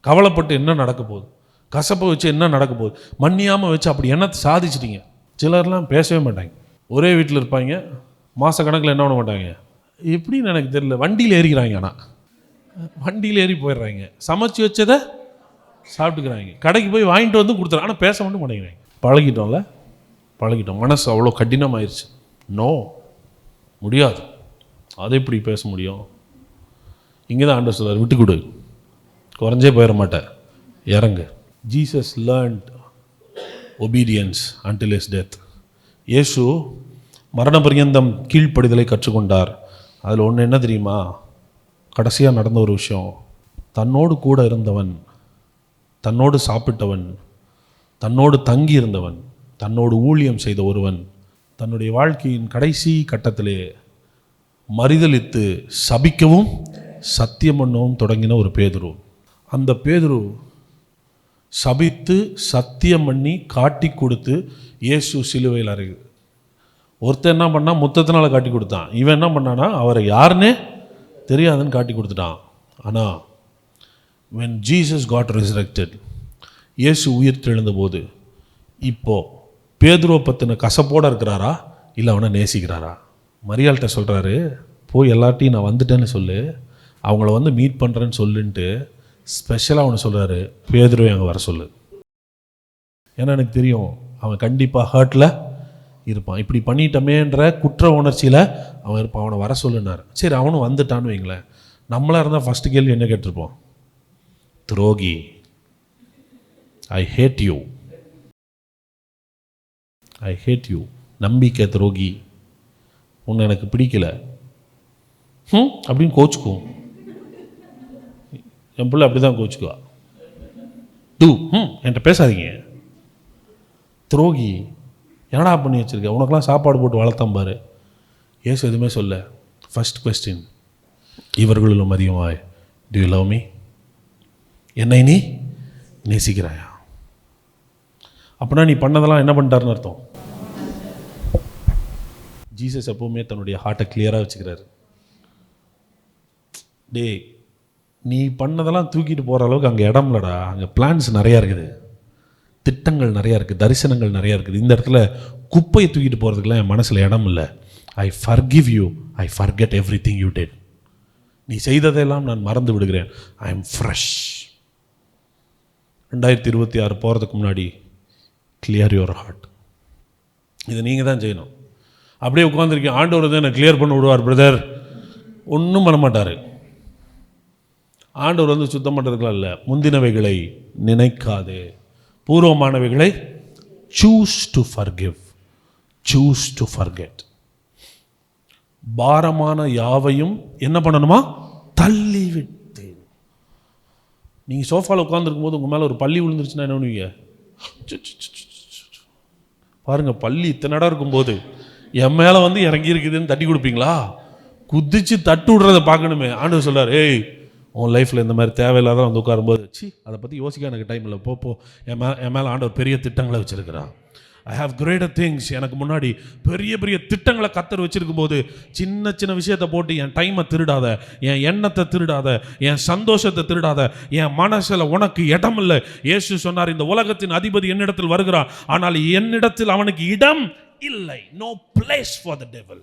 கவலைப்பட்டு என்ன நடக்க போகுது? கசப்பை வச்சு என்ன நடக்க போகுது? மன்னியாமல் வச்சு அப்படி என்ன சாதிச்சிட்டீங்க? சிலர்லாம் பேசவே மாட்டாங்க. ஒரே வீட்டில் இருப்பாங்க. மாத கணக்கில் என்ன பண்ண மாட்டாங்க? எப்படின்னு எனக்கு தெரியல. வண்டியில் ஏறிக்கிறாங்க ஆனால் வண்டியில் ஏறி போயிடுறாங்க. சமைச்சு வச்சதை சாப்பிட்டுக்கிறாங்க. கடைக்கு போய் வாங்கிட்டு வந்து கொடுத்துறாங்க ஆனால் பேச மட்டும் மாட்டேங்கிறாங்க. பழகிட்டோம்ல? பழகிட்டோம். மனசு அவ்வளோ கடினமாயிருச்சு. நோ முடியாது. அதை எப்படி பேச முடியும்? இங்கே தான் ஆண்டர் சொல்கிறார் விட்டு கொடு. குறைஞ்சே போயிட மாட்டேன். இறங்கு. Jesus learned obedience until his death இயேசு மரண பரியந்தம் கீழ்ப்படிதலை கற்றுக்கொண்டார். அதில் ஒன்று என்ன தெரியுமா? கடைசியாக நடந்த ஒரு விஷயம். தன்னோடு கூட இருந்தவன் தன்னோடு சாப்பிட்டவன் தன்னோடு தங்கி இருந்தவன் தன்னோடு ஊழியம் செய்த ஒருவன் தன்னுடைய வாழ்க்கையின் கடைசி கட்டத்திலே மறிதலித்து சபிக்கவும் சத்தியம் பண்ணவும் தொடங்கின ஒரு பேதுரு. அந்த பேதுரு சபித்து சத்தியம் பண்ணி காட்டி கொடுத்து இயேசு சிலுவையில் அறை ஒருத்தன் என்ன பண்ணால் முத்தத்தினால் காட்டி கொடுத்தான். இவன் என்ன பண்ணானா அவரை யாருன்னே தெரியாதுன்னு காட்டி கொடுத்துட்டான். ஆனால் வென் ஜீசஸ் காட் resurrected இயேசு உயிர் தெழுந்தபோது இப்போது பேதுருவை பற்றின கசப்போடு இருக்கிறாரா? இல்லை அவனை நேசிக்கிறாரா? மரியாள்கிட்ட சொல்கிறாரு போய் எல்லார்ட்டையும் நான் வந்துட்டேன்னு சொல்லு. அவங்கள வந்து மீட் பண்ணுறேன்னு சொல்லுன்ட்டு ஸ்பெஷலாக ஒன்று சொல்கிறாரு பேதுருவை அங்கே வர சொல்லு. ஏன்னா எனக்கு தெரியும் அவன் கண்டிப்பாக ஹர்ட்டில் இருப்பான். இப்படி பண்ணிட்டமேன்ற குற்ற உணர்ச்சியில் அவன் இருப்பான். அவனை வர சொல்லுனார். சரி அவனும் வந்துட்டான்னு வைங்களேன். நம்மளாக இருந்தால் ஃபஸ்ட்டு கேள்வி என்ன கேட்டிருப்போம்? துரோகி. I hate you I hate you நம்பிக்கை துரோகி. உன்னை எனக்கு பிடிக்கல. ம் அப்படின்னு கோச்சுக்குவோம். என் பிள்ளை அப்படி தான் கோச்சுக்குவா. டூ ம் என்கிட்ட பேசாதீங்க. துரோகி என்னடா பண்ணி வச்சிருக்க? உனக்கெல்லாம் சாப்பாடு போட்டு வளர்த்தான் பாரு. ஏசு எதுவுமே சொல்ல. ஃபர்ஸ்ட் கொஸ்டின் இவர்களும் அதிகமாய் டு யூ லவ் மீ என்னை நீ நேசிக்கிறாயா? அப்படின்னா நீ பண்ணதெல்லாம் என்ன பண்ணிட்டாருன்னு அர்த்தம்? ஜீசஸ் எப்பவுமே தன்னுடைய ஹார்ட்டை கிளியராக வச்சுக்கிறாரு. டேய் நீ பண்ணதெல்லாம் தூக்கிட்டு போகிற அளவுக்கு அங்கே இடம் இல்லடா. அங்கே பிளான்ஸ் நிறையா இருக்குது. திட்டங்கள் நிறையா இருக்குது தரிசனங்கள் நிறையா இருக்குது. இந்த இடத்துல குப்பையை தூக்கிட்டு போகிறதுக்குலாம் என் மனசில் இடம் இல்லை. I forgive you I forget everything you did நீ செய்ததையெல்லாம் நான் மறந்து விடுகிறேன். ஐ எம் ஃப்ரெஷ் ரெண்டாயிரத்தி இருபத்தி ஆறு போகிறதுக்கு முன்னாடி கிளியர் யுவர் ஹார்ட் இதை நீங்கள் தான் செய்யணும். அப்படியே உட்காந்துருக்கீங்க ஆண்டவர் தான் என்னை கிளியர் பண்ணி விடுவார் பிரதர் ஒன்றும் பண்ண மாட்டார். ஆண்டவர் வந்து சுத்தம் பண்ணுறதுக்குலாம் இல்லை. முந்தினவைகளை நினைக்காதே. பூர்வமானவைகளை choose to forgive choose to forget பாரமான யாவையும் என்ன பண்ணணுமா? தள்ளிவிட்டேன். நீங்கள் சோஃபாவில் உட்காந்துருக்கும் போது உங்கள் மேலே ஒரு பள்ளி விழுந்துருச்சுன்னா என்ன பண்ணுவீங்க? பாருங்க பள்ளி இத்தனை இடம் இருக்கும்போது என் மேலே வந்து இறங்கி இருக்குதுன்னு தட்டி கொடுப்பீங்களா? குதிச்சு தட்டு விடுறத பார்க்கணுமே. ஆண்டவர் சொல்கிறார் ஏய் உன் லைஃப்பில் இந்த மாதிரி தேவையில்லாத வந்து உட்காரும்போது சி அதை பற்றி யோசிக்க எனக்கு டைம் இல்லை. போ போ. என் என் மேலே ஆண்டவர் பெரிய திட்டங்களை வச்சுருக்கிறான் ஐ ஹாவ் கிரேட்டர் திங்ஸ் எனக்கு முன்னாடி பெரிய பெரிய திட்டங்களை கத்தர் வச்சுருக்கும் போது சின்ன சின்ன விஷயத்தை போட்டு என் டைமை திருடாத என் எண்ணத்தை திருடாத என் சந்தோஷத்தை திருடாத என் மனசில் உனக்கு இடம் இல்லை. இயேசு சொன்னார் இந்த உலகத்தின் அதிபதி என்னிடத்தில் வருகிறான் ஆனால் என்னிடத்தில் அவனுக்கு இடம் இல்லை. No place for the devil